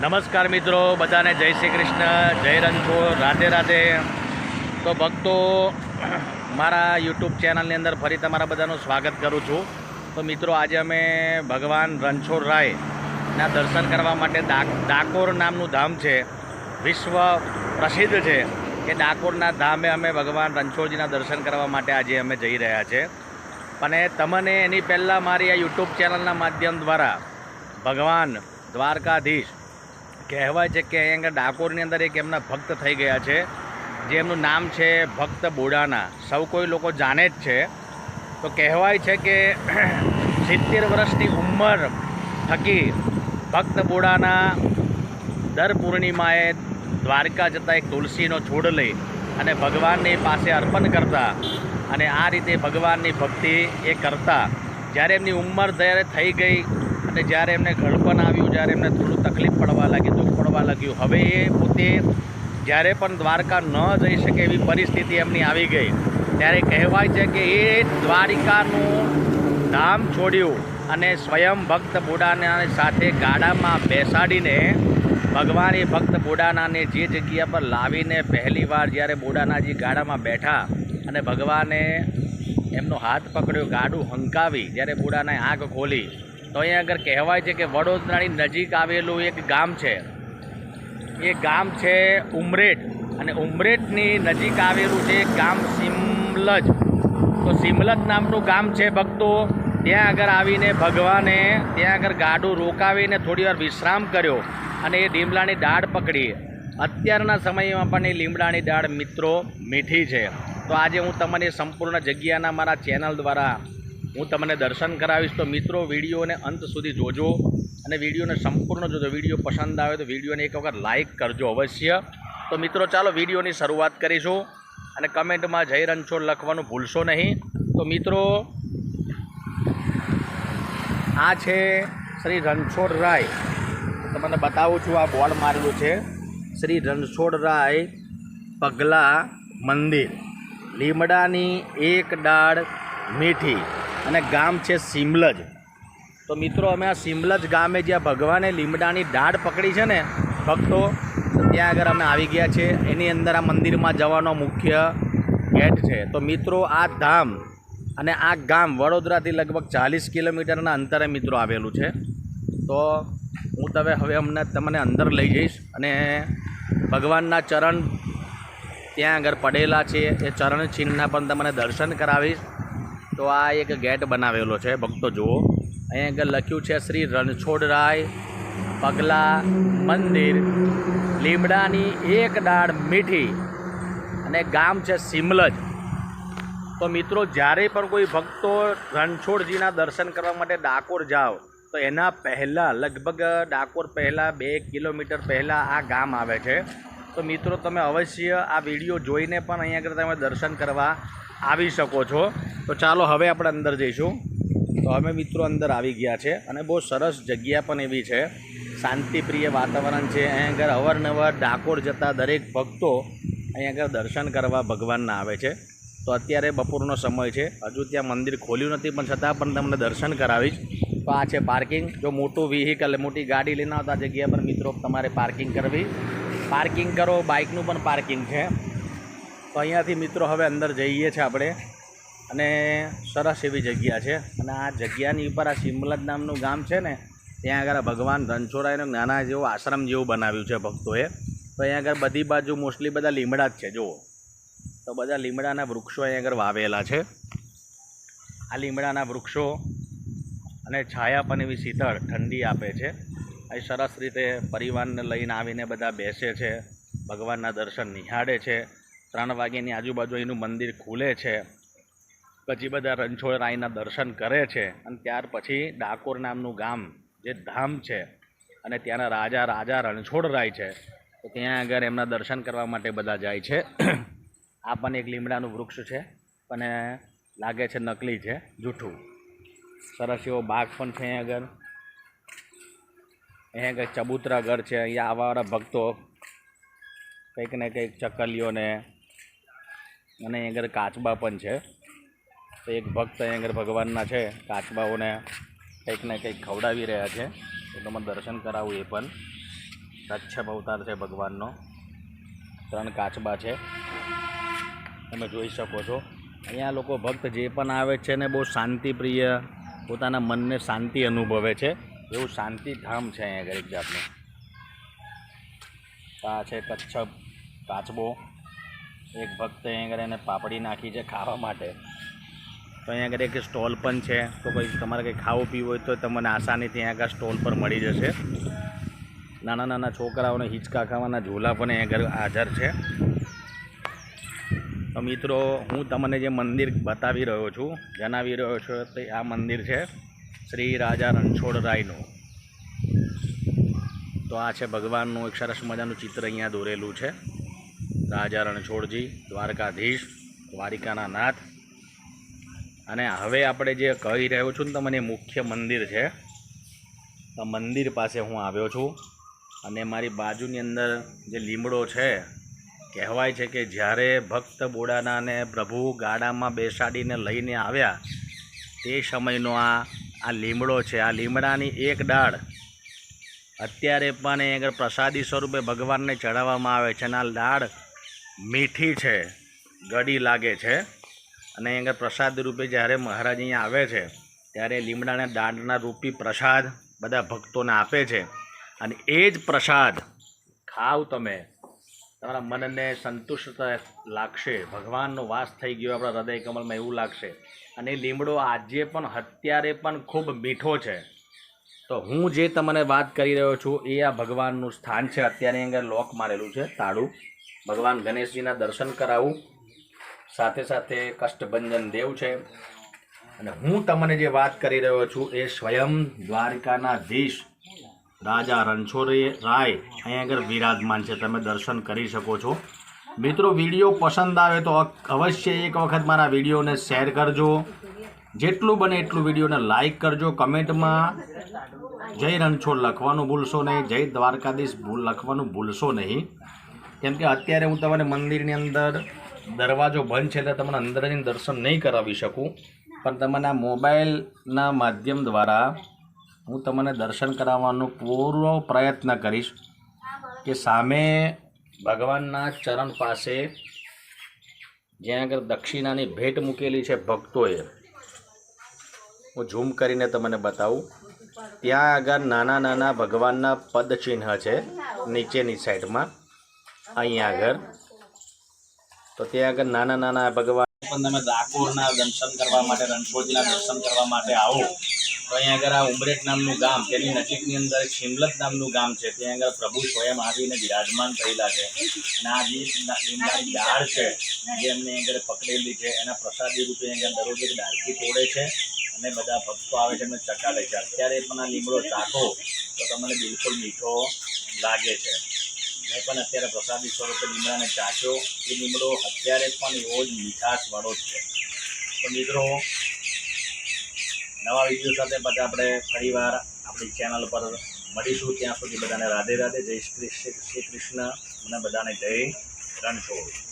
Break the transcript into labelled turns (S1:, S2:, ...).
S1: નમસ્કાર મિત્રો, બધાને જય શ્રી કૃષ્ણ, જય રણછોડ, રાધે રાધે. તો ભક્તો, મારા યુટ્યુબ ચેનલની અંદર ફરી તમારા બધાનું સ્વાગત કરું છું. તો મિત્રો, આજે અમે ભગવાન રણછોડ રાયના દર્શન કરવા માટે ડાક- ડાકોર નામનું ધામ છે, વિશ્વ પ્રસિદ્ધ છે. એ ડાકોરના ધામે અમે ભગવાન રણછોડજીના દર્શન કરવા માટે આજે અમે જઈ રહ્યા છે. અને તમને એની પહેલાં મારી આ યુટ્યુબ ચેનલના માધ્યમ દ્વારા ભગવાન દ્વારકાધીશ કહેવાય છે કે અહીંયા ડાકોરની અંદર એક એમના ભક્ત થઈ ગયા છે, જે એમનું નામ છે ભક્ત બોડાના. સૌ કોઈ લોકો જાણે જ છે. તો કહેવાય છે કે સિત્તેર વર્ષની ઉંમર થકી ભક્ત બોડાના દર પૂર્ણિમાએ દ્વારકા જતાં એક તુલસીનો છોડ લઈ અને ભગવાનની પાસે અર્પણ કરતા અને આ રીતે ભગવાનની ભક્તિ એ કરતા. જ્યારે એમની ઉંમર જ્યારે થઈ ગઈ અને જ્યારે એમને ઘડપણ આવ્યું, જ્યારે એમને થોડું તકલીફ પડવા લાગી દુઃખ પડવા લાગ્યું. હવે એ પોતે જ્યારે પણ દ્વારકા ન જઈ શકે એવી પરિસ્થિતિ એમની આવી ગઈ, ત્યારે કહેવાય છે કે એ દ્વારિકાનું ધામ છોડ્યું અને સ્વયં ભક્ત બુડાના સાથે ગાડામાં બેસાડીને ભગવાન ભક્ત બુડાનાને જે જગ્યા પર લાવીને પહેલી વાર જ્યારે બોડાનાજી ગાડામાં બેઠા અને ભગવાને એમનો હાથ પકડ્યો, ગાડું હંકાવી, જ્યારે બુડાને આંખ ખોલી તો અહીંયા આગળ કહેવાય છે કે વડોદરાની નજીક આવેલું એક ગામ છે. એ ગામ છે ઉમરેઠ અને ઉમરેઠની નજીક આવેલું છે ગામ સિમલજ. તો સિમલજ નામનું ગામ છે ભક્તો. ત્યાં આગળ આવીને ભગવાને ત્યાં આગળ ગાડું રોકાવીને થોડીવાર વિશ્રામ કર્યો અને એ લીમડાની દાળ પકડી. અત્યારના સમયમાં પણ એ લીમડાની દાળ મિત્રો મીઠી છે. તો આજે હું તમને સંપૂર્ણ જગ્યાના મારા ચેનલ દ્વારા હું તમને દર્શન કરાવીશ તો મિત્રો, વિડીયોને અંત સુધી જોજો અને વિડીયોને સંપૂર્ણ જોજો. વીડિયો પસંદ આવે તો વિડીયોને એક વખત લાઇક કરજો અવશ્ય. તો મિત્રો, ચાલો વિડીયોની શરૂઆત કરીશું અને કમેન્ટમાં જય રણછોડ લખવાનું ભૂલશો નહીં. તો મિત્રો, આ છે શ્રી રણછોડ રાય. તમને બતાવું છું, આ બોર્ડ મારેલું છે. શ્રી રણછોડ રાય પગલા મંદિર. લીમડાની એક ડાળ મીઠી. અને ગામ છે સિમલજ. તો મિત્રો, અમે આ સિમલજ ગામે જ્યાં ભગવાને લીમડાની દાઢ પકડી છે ને, ભક્તો ત્યાં આગળ અમે આવી ગયા છે. એની અંદર આ મંદિરમાં જવાનો મુખ્ય ગેટ છે. તો મિત્રો, આ ધામ અને આ ગામ વડોદરાથી લગભગ ચાલીસ કિલોમીટરના અંતરે મિત્રો આવેલું છે. તો હું તમે હવે અમને તમને અંદર લઈ જઈશ અને ભગવાનના ચરણ ત્યાં આગળ પડેલા છે. એ ચરણ ચિહ્નના પણ તમને દર્શન કરાવીશ. તો આ એક ગેટ બનાવેલો છે, ભક્તો જુઓ. અહીંયા આગળ લખ્યું છે શ્રી રણછોડરાય પગલા મંદિર, લીમડાની એક દાળ મીઠી અને ગામ છે સિમલજ. તો મિત્રો, જ્યારે પણ કોઈ ભક્તો રણછોડજીના દર્શન કરવા માટે ડાકોર જાઓ, તો એના પહેલાં, લગભગ ડાકોર પહેલાં બે કિલોમીટર પહેલાં આ ગામ આવે છે. તો મિત્રો, તમે અવશ્ય આ વીડિયો જોઈને પણ અહીંયા આગળ તમે દર્શન કરવા આવી શકો છો. તો ચાલો હવે આપણે અંદર જઈશું. તો અમે મિત્રો અંદર આવી ગયા છે અને બહુ સરસ જગ્યા પણ એવી છે. શાંતિપ્રિય વાતાવરણ છે. અહીંયા આગળ અવારનવાર ડાકોર જતા દરેક ભક્તો અહીંયા આગળ દર્શન કરવા ભગવાનના આવે છે. તો અત્યારે બપોરનો સમય છે. હજુ ત્યાં મંદિર ખોલ્યું નથી, પણ છતાં પણ તમને દર્શન કરાવીશ. તો આ છે પાર્કિંગ. જો મોટું વ્હીકલ મોટી ગાડી લઈને આવતા જગ્યા પર મિત્રો તમારે પાર્કિંગ કરવી. પાર્કિંગ કરો, બાઇકનું પણ પાર્કિંગ છે. તો અહીંયાથી મિત્રો હવે અંદર જઈએ છીએ આપણે. અને સરસ એવી જગ્યા છે. અને આ જગ્યાની ઉપર આ સિમલજ નામનું ગામ છે ને, ત્યાં આગળ ભગવાન રણછોડાઈનો નાના જેવો આશ્રમ જેવું બનાવ્યું છે ભક્તોએ. તો અહીંયા આગળ બધી બાજુ મોસ્ટલી બધા લીમડા જ છે, જુઓ. તો બધા લીમડાના વૃક્ષો અહીંયા આગળ વાવેલા છે. આ લીમડાના વૃક્ષો અને છાયા પણ એવી શીતળ ઠંડી આપે છે. અહીં સરસ રીતે પરિવારને લઈને આવીને બધા બેસે છે, ભગવાનના દર્શન નિહાળે છે. ત્રણ વાગ્યાની આજુબાજુ એનું મંદિર ખુલે છે. પછી બધા રણછોડરાયના દર્શન કરે છે અને ત્યાર પછી ડાકોર નામનું ગામ, જે ધામ છે, અને ત્યાંના રાજા રાજા રણછોડરાય છે. તો ત્યાં આગળ એમના દર્શન કરવા માટે બધા જાય છે. આ પણ એક લીમડાનું વૃક્ષ છે અને લાગે છે નકલી છે, જૂઠું. સરસ એવો બાગ પણ છે અહીં આગળ. અહીંયા કંઈક ચબૂતરા ઘર છે, અહીંયા આવવાવાળા ભક્તો કંઈક ને કંઈક ચકલીઓને અને અહીં આગળ કાચબા પણ છે. તો એક ભક્ત અહીં આગળ ભગવાનના છે, કાચબાઓને કંઈક ને કંઈક ખવડાવી રહ્યા છે. તો તમે દર્શન કરાવું એ પણ. કચ્છપ અવતાર છે ભગવાનનો. ત્રણ કાચબા છે. તમે જોઈ શકો છો. અહીંયા લોકો ભક્ત જે પણ આવે છે ને બહુ શાંતિપ્રિય, પોતાના મનને શાંતિ અનુભવે છે. એવું શાંતિ ધામ છે અહીંયા એક જાતનું. આ છે કચ્છપ કાચબો. એક ભક્ત અહીંયા આગળ એને પાપડી નાખી છે ખાવા માટે. તો અહીંયા આગળ એક સ્ટોલ પણ છે. તો કોઈ તમારે કંઈ ખાવું પીવું હોય તો તમને આસાનીથી અહીંયા આગળ સ્ટોલ પર મળી જશે. નાના નાના છોકરાઓને હિંચકા ખાવાના ઝૂલા પણ અહીંયા આગળ હાજર છે. તો મિત્રો, હું તમને જે મંદિર બતાવી રહ્યો છું, જણાવી રહ્યો છું તે આ મંદિર છે. શ્રી રાજા રણછોડરાયનું તો આ છે ભગવાનનું એક સરસ મજાનું ચિત્ર અહીંયા દોરેલું છે. રાજા રણછોડજી, દ્વારકાધીશ, દ્વારિકાના નાથ. અને હવે આપણે જે કહી રહ્યો છું ને તમને મુખ્ય મંદિર છે. તો મંદિર પાસે હું આવ્યો છું. અને મારી બાજુની અંદર જે લીમડો છે, કહેવાય છે કે જ્યારે ભક્ત બોડાનાને પ્રભુ ગાડામાં બેસાડીને લઈને આવ્યા, તે સમયનો આ આ લીમડો છે. આ લીમડાની એક ડાળ. અત્યારે પણ એ આગળ પ્રસાદી સ્વરૂપે ભગવાનને ચડાવવામાં આવે છે અને આ દાળ મીઠી છે. ગળી લાગે છે. અને આગળ પ્રસાદ રૂપે જ્યારે મહારાજ અહીંયા આવે છે, ત્યારે લીમડાના દાળના રૂપી પ્રસાદ બધા ભક્તોને આપે છે. અને એ જ પ્રસાદ ખાવ તમે. તમારા મનને સંતુષ્ટતા લાગશે, ભગવાનનો વાસ થઈ ગયો આપણા હૃદય કમલમાં એવું લાગશે. અને લીમડો આજે પણ, અત્યારે પણ ખૂબ મીઠો છે. તો હું જે તમને વાત કરી રહ્યો છું, એ આ ભગવાનનું સ્થાન છે. અત્યારે આગળ લોક મારેલું છે, તાળું. ભગવાન ગણેશજીના દર્શન કરાવું. સાથે સાથે કષ્ટભંજન દેવ છે. અને હું તમને જે વાત કરી રહ્યો છું, એ સ્વયં દ્વારકાના ધીશ રાજા રણછોડે રાય અહીંયા આગળ વિરાજમાન છે. તમે દર્શન કરી શકો છો. મિત્રો, વીડિયો પસંદ આવે તો અવશ્ય એક વખત મારા વિડીયોને શેર કરજો. જેટલું બને એટલું વિડીયોને લાઈક કરજો. કમેન્ટમાં જય રણછોડ લખવાનું ભૂલશો નહીં, જય દ્વારકાધીશ ભૂલ, લખવાનું ભૂલશો નહીં. કેમ કે અત્યારે હું તમને મંદિરની અંદર દરવાજો બંધ છે એટલે તમને અંદર દર્શન નહીં કરાવી શકું. પણ તમને આ મોબાઈલના માધ્યમ દ્વારા હું તમને દર્શન કરાવવાનો પૂરો પ્રયત્ન કરીશ કે સામે ભગવાનના ચરણ પાસે જ્યાં આગળ દક્ષિણાની ભેટ મૂકેલી છે ભક્તોએ, હું ઝૂમ કરીને તમને બતાવું. ત્યાં આગળ નાના નાના ભગવાનના પદચિહ્ન છે, નીચેની સાઈડમાં. અહીંયા આગળ. તો ત્યાં આગળ નાના નાના ભગવાન. પણ તમે ડાકોરના દર્શન કરવા માટે, રણછોડજીના દર્શન કરવા માટે આવો. તો અહીંયા આગળ આ ઉમરેઠ નામનું ગામ તેની નજીકની અંદર શિમલત નામનું ગામ છે. ત્યાં આગળ પ્રભુ સ્વયં આવીને બિરાજમાન થયેલા છે. અને આ જે દાળ છે, જે એમને આગળ પકડેલી છે, એના પ્રસાદી રૂપે અહીંયા દરરોજ એક ડાળખી તોડે છે. અને બધા ભક્તો આવે છે એમને ચકાડે છે. અત્યારે પણ આ લીમડો ચાખો તો તમને બિલકુલ મીઠો લાગે છે. મેં પણ અત્યારે પ્રસાદી સ્વરૂપે લીમડાને ચાખ્યો. એ લીમડો અત્યારે પણ એવો જ મીઠાશવાળો જ છે. તો મિત્રો નવા વીડિયો સાથે પછી આપણે ફરીવાર આપણી ચેનલ પર મળીશું. ત્યાં સુધી બધાને રાધે રાધે. જય શ્રી શ્રી કૃષ્ણ. અને બધાને જય રણછોડ.